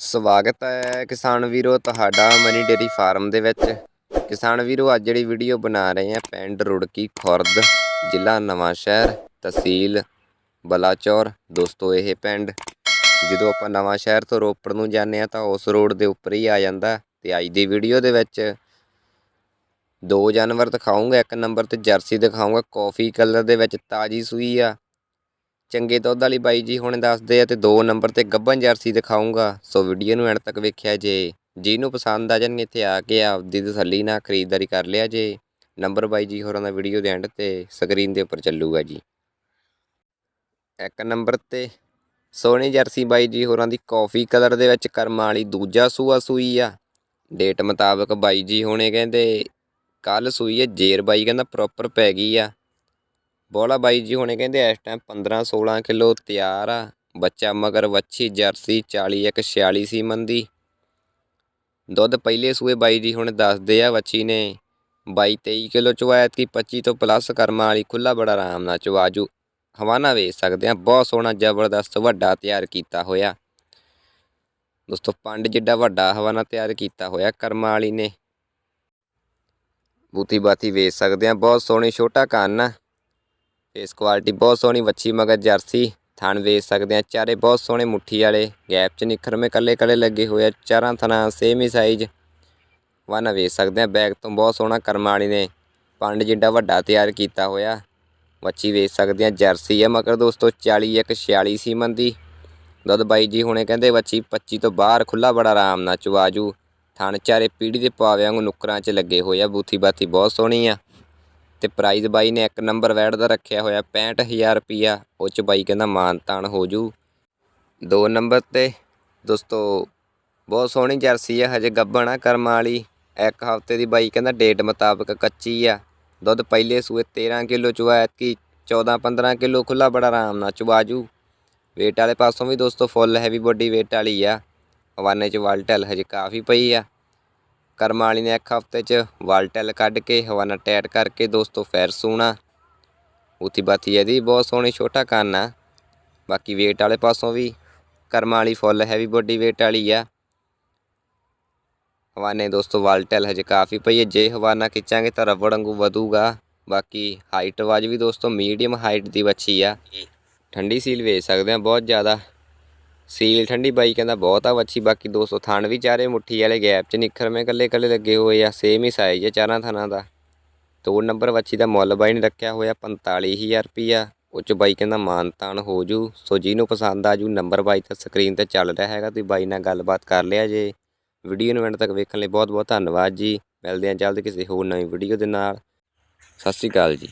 ਸਵਾਗਤ ਹੈ ਕਿਸਾਨ ਵੀਰੋ ਤੁਹਾਡਾ ਮਨੀ ਡੇਰੀ ਫਾਰਮ ਦੇ ਵਿੱਚ। ਕਿਸਾਨ ਵੀਰੋ, ਅੱਜ ਜਿਹੜੀ ਵੀਡੀਓ ਬਣਾ ਰਹੇ ਆ ਪਿੰਡ ਰੁੜਕੀ ਖੁਰਦ, ਜ਼ਿਲ੍ਹਾ ਨਵਾਂ ਸ਼ਹਿਰ, ਤਹਿਸੀਲ ਬਲਾਚੌਰ। ਦੋਸਤੋ, ਇਹ ਪਿੰਡ, ਜਦੋਂ ਆਪਾਂ ਨਵਾਂ ਸ਼ਹਿਰ ਤੋਂ ਰੋਪੜ ਨੂੰ ਜਾਂਦੇ ਆ ਤਾਂ ਉਸ ਰੋਡ ਦੇ ਉੱਪਰ ਹੀ ਆ ਜਾਂਦਾ ਤੇ ਅੱਜ ਦੀ ਵੀਡੀਓ ਦੇ ਵਿੱਚ ਦੋ ਜਾਨਵਰ ਦਿਖਾਉਂਗਾ ਇੱਕ ਨੰਬਰ ਤੇ ਜਰਸੀ ਦਿਖਾਉਂਗਾ ਕਾਫੀ ਕਲਰ ਦੇ ਵਿੱਚ ਤਾਜੀ ਸੂਈ ਆ। ਚੰਗੇ ਦੁੱਧ ਵਾਲੀ ਬਾਈ ਜੀ ਹੁਣ ਦੱਸਦੇ ਆ ਤੇ ਦੋ ਨੰਬਰ ਤੇ ਗੱਬਨ ਜਰਸੀ ਦਿਖਾਉਂਗਾ ਸੋ ਵੀਡੀਓ ਨੂੰ ਐਂਡ ਤੱਕ ਵੇਖਿਆ ਜੇ। ਜਿਹਨੂੰ ਪਸੰਦ ਆ ਜਾਣਗੇ ਇੱਥੇ ਆ ਕੇ ਆਪਦੀ ਤਸੱਲੀ ਨਾਲ ਖਰੀਦਦਾਰੀ ਕਰ ਲਿਆ ਜੇ। ਨੰਬਰ ਬਾਈ ਜੀ ਹੋਰਾਂ ਦਾ ਵੀਡੀਓ ਦੇ ਐਂਡ ਤੇ ਸਕਰੀਨ ਦੇ ਉੱਪਰ ਚੱਲੂਗਾ ਜੀ। ਇੱਕ ਨੰਬਰ ਤੇ ਸੋਹਣੀ ਜਰਸੀ ਬਾਈ ਜੀ ਹੋਰਾਂ ਦੀ ਕਾਫੀ ਕਲਰ ਦੇ ਵਿੱਚ ਕਰਮਾਂ ਵਾਲੀ ਦੂਜਾ ਸੂਆ ਸੂਈ ਆ। ਡੇਟ ਮੁਤਾਬਕ ਬਾਈ ਜੀ ਹੋਣੇ ਕਹਿੰਦੇ ਕੱਲ ਸੂਈ ਹੈ ਜੇਰ ਬਾਈ ਕਹਿੰਦਾ ਪ੍ਰੋਪਰ ਪੈ ਗਈ ਆ। ਬੋਲਾ ਬਾਈ ਜੀ ਹੁਣੇ ਕਹਿੰਦੇ ਇਸ ਟਾਈਮ 15 16 ਕਿਲੋ ਤਿਆਰ ਆ। ਬੱਚਾ ਮਗਰ ਵੱਛੀ, ਜਰਸੀ 40 ਇੱਕ 46 ਸੀ ਮੰਦੀ ਦੁੱਧ ਪਹਿਲੇ ਸੂਏ ਬਾਈ ਜੀ ਹੁਣ ਦੱਸਦੇ ਆ ਵੱਛੀ ਨੇ। 22 23 ਕਿਲੋ ਚਵਾਇਆ ਕਿ 25 ਤੋਂ ਪਲੱਸ ਕਰਮਾਂ ਵਾਲੀ ਖੁੱਲਾ ਬੜਾ ਆਰਾਮ ਨਾਲ ਚਵਾਜੂ ਹਵਾਨਾ ਵੇਚ ਸਕਦੇ ਆ। ਬਹੁਤ ਸੋਹਣਾ ਜ਼ਬਰਦਸਤ ਵੱਡਾ ਤਿਆਰ ਕੀਤਾ ਹੋਇਆ। ਦੋਸਤੋ, ਪੰਡ ਜਿੱਡਾ ਵੱਡਾ ਹਵਾਨਾ ਤਿਆਰ ਕੀਤਾ ਹੋਇਆ ਕਰਮਾਂ ਵਾਲੀ ਨੇ। ਬੂਥੀ ਬਾਥੀ ਵੇਚ ਸਕਦੇ ਆ। ਬਹੁਤ ਸੋਹਣੀ ਛੋਟਾ ਕੰਨ ਆ। ਫੇਸ ਕੁਆਲਿਟੀ ਬਹੁਤ ਸੋਹਣੀ ਵੱਛੀ, ਮਗਰ ਜਰਸੀ ਥਣ ਵੇਚ ਸਕਦੇ ਆ ਚਾਰੇ ਬਹੁਤ ਸੋਹਣੇ ਮੁੱਠੀ ਵਾਲੇ ਗੈਪ ਚ ਨਿਖਰਵੇਂ ਕੱਲੇ ਕੱਲੇ ਲੱਗੇ ਹੋਏ ਆ। ਚਾਰਾਂ ਥਣਾ ਸੇਮ ਹੀ ਸਾਈਜ਼ ਵਾਨਾ ਵੇਚ ਸਕਦੇ ਆ ਬੈਗ ਤੋਂ ਬਹੁਤ ਸੋਹਣਾ ਕਰਮਾਂ ਵਾਲੀ ਨੇ ਪੰਡ ਜਿੱਡਾ ਵੱਡਾ ਤਿਆਰ ਕੀਤਾ ਹੋਇਆ। ਵੱਛੀ ਵੇਚ ਸਕਦੇ ਆ ਜਰਸੀ ਆ ਮਗਰ ਦੋਸਤੋ 40 ਇੱਕ 46 ਸੀਮਨ ਦੀ। ਦੁੱਧ ਬਾਈ ਜੀ ਹੁਣੇ ਕਹਿੰਦੇ ਵੱਛੀ 25 ਤੋਂ ਬਾਹਰ ਖੁੱਲਾ ਬੜਾ ਆਰਾਮ ਨਾਲ ਚਵਾਜੂ ਥਣ ਚਾਰੇ ਪੀੜੀ ਦੇ ਪਾਵੇ ਨੂੰ ਨੁੱਕਰਾਂ 'ਚ ਲੱਗੇ ਹੋਏ ਆ। ਬੂਥੀ ਬਾਥੀ ਬਹੁਤ ਸੋਹਣੀ ਆ। ਤੇ ਪ੍ਰਾਈਜ਼ ਬਾਈ ਨੇ ਇੱਕ ਨੰਬਰ ਵੈਟ ਦਾ ਰੱਖਿਆ ਹੋਇਆ 65000 ਰੁਪਿਆ ਉਹ ਚ ਬਾਈ ਕਹਿੰਦਾ ਮਾਨ ਤਾਨ ਹੋ ਜੂ। ਦੋ ਨੰਬਰ ਤੇ, ਦੋਸਤੋ, ਬਹੁਤ ਸੋਹਣੀ ਜਰਸੀ ਆ, ਹਜੇ ਗੱਬਣ ਆ ਕਰਮਾਂ ਵਾਲੀ। ਇੱਕ ਹਫ਼ਤੇ ਦੀ ਬਾਈ ਕਹਿੰਦਾ ਡੇਟ ਮੁਤਾਬਕ ਕੱਚੀ ਆ। ਦੁੱਧ ਪਹਿਲੇ ਸੂਏ 13 ਕਿਲੋ ਚੁਆਇਆ ਕਿ 14 15 ਕਿਲੋ ਖੁੱਲਾ ਬੜਾ ਆਰਾਮ ਨਾਲ ਚਵਾਜੂ ਵੇਟ ਵਾਲੇ ਪਾਸੋਂ ਵੀ ਦੋਸਤੋ ਫੁੱਲ ਹੈਵੀ ਬੋਡੀ ਵੇਟ ਵਾਲੀ ਆ। ਹਵਾਨੇ ਚ ਵਾਲਟਲ ਹਜੇ ਕਾਫੀ ਪਈ ਆ। ਕਰਮਾਂ ਵਾਲੀ ਨੇ ਇੱਕ ਹਫ਼ਤੇ 'ਚ ਵਾਲਟੈਲ ਕੱਢ ਕੇ ਹਵਾਨਾ ਟੈਟ ਕਰਕੇ ਦੋਸਤੋ ਫੈਰ ਸੂਣਾ। ਉਤੀ ਬਾਤੀ ਇਹਦੀ ਬਹੁਤ ਸੋਹਣੀ ਛੋਟਾ ਕੰਨ ਆ। ਬਾਕੀ ਵੇਟ ਵਾਲੇ ਪਾਸੋਂ ਵੀ ਕਰਮਾਂ ਵਾਲੀ ਫੁੱਲ ਹੈਵੀ ਬੋਡੀ ਵੇਟ ਵਾਲੀ ਆ। ਹਵਾਨੇ ਦੋਸਤੋ ਵਾਲਟੈਲ ਹਜੇ ਕਾਫੀ ਪਈ ਹੈ ਜੇ ਹਵਾਨਾ ਖਿੱਚਾਂਗੇ ਤਾਂ ਰਬੜ ਵਾਂਗੂ ਵਧੂਗਾ। ਬਾਕੀ ਹਾਈਟ ਵਾਜ ਵੀ ਦੋਸਤੋ ਮੀਡੀਅਮ ਹਾਈਟ ਦੀ ਵੱਛੀ ਆ। ਠੰਡੀ ਸੀਲ ਵੇਚ ਸਕਦੇ ਆ ਬਹੁਤ ਜ਼ਿਆਦਾ। ਸੀਲ ਠੰਡੀ ਬਾਈ ਕਹਿੰਦਾ ਬਹੁਤ ਆ ਵੱਛੀ, ਬਾਕੀ 200 ਥਣ ਵੀ ਚਾਰੇ ਮੁੱਠੀ ਵਾਲੇ ਗੈਪ ਚ ਨਿਖਰਵੇਂ ਕੱਲੇ ਕੱਲੇ ਲੱਗੇ ਹੋਏ ਆ ਸੇਮ ਹੀ ਸਾਈਜ਼ ਆ ਚਾਰਾਂ ਥਣਾਂ ਦਾ। ਦੋ ਨੰਬਰ ਵੱਛੀ ਦਾ ਮੁੱਲ ਬਾਈ ਨੇ ਰੱਖਿਆ ਹੋਇਆ 45000 ਰੁਪਿਆ ਉਹ ਚ ਬਾਈ ਕਹਿੰਦਾ ਮਾਨ ਤਾਨ ਹੋ ਜੂ। ਸੋ ਜਿਹਨੂੰ ਪਸੰਦ ਆ ਜੂ ਨੰਬਰ ਬਾਈ ਤਾਂ ਸਕਰੀਨ ਤੇ ਚੱਲ ਰਿਹਾ ਹੈਗਾ, ਤੁਸੀਂ ਬਾਈ ਨਾਲ ਗੱਲਬਾਤ ਕਰ ਲਿਆ ਜੇ। ਵੀਡੀਓ ਨੂੰ ਐਂਡ ਤੱਕ ਵੇਖਣ ਲਈ ਬਹੁਤ ਬਹੁਤ ਧੰਨਵਾਦ ਜੀ। ਮਿਲਦੇ ਹਾਂ ਜਲਦ ਕਿਸੇ ਹੋਰ ਨਵੀਂ ਵੀਡੀਓ ਦੇ ਨਾਲ। ਸਤਿ ਸ਼੍ਰੀ ਅਕਾਲ ਜੀ।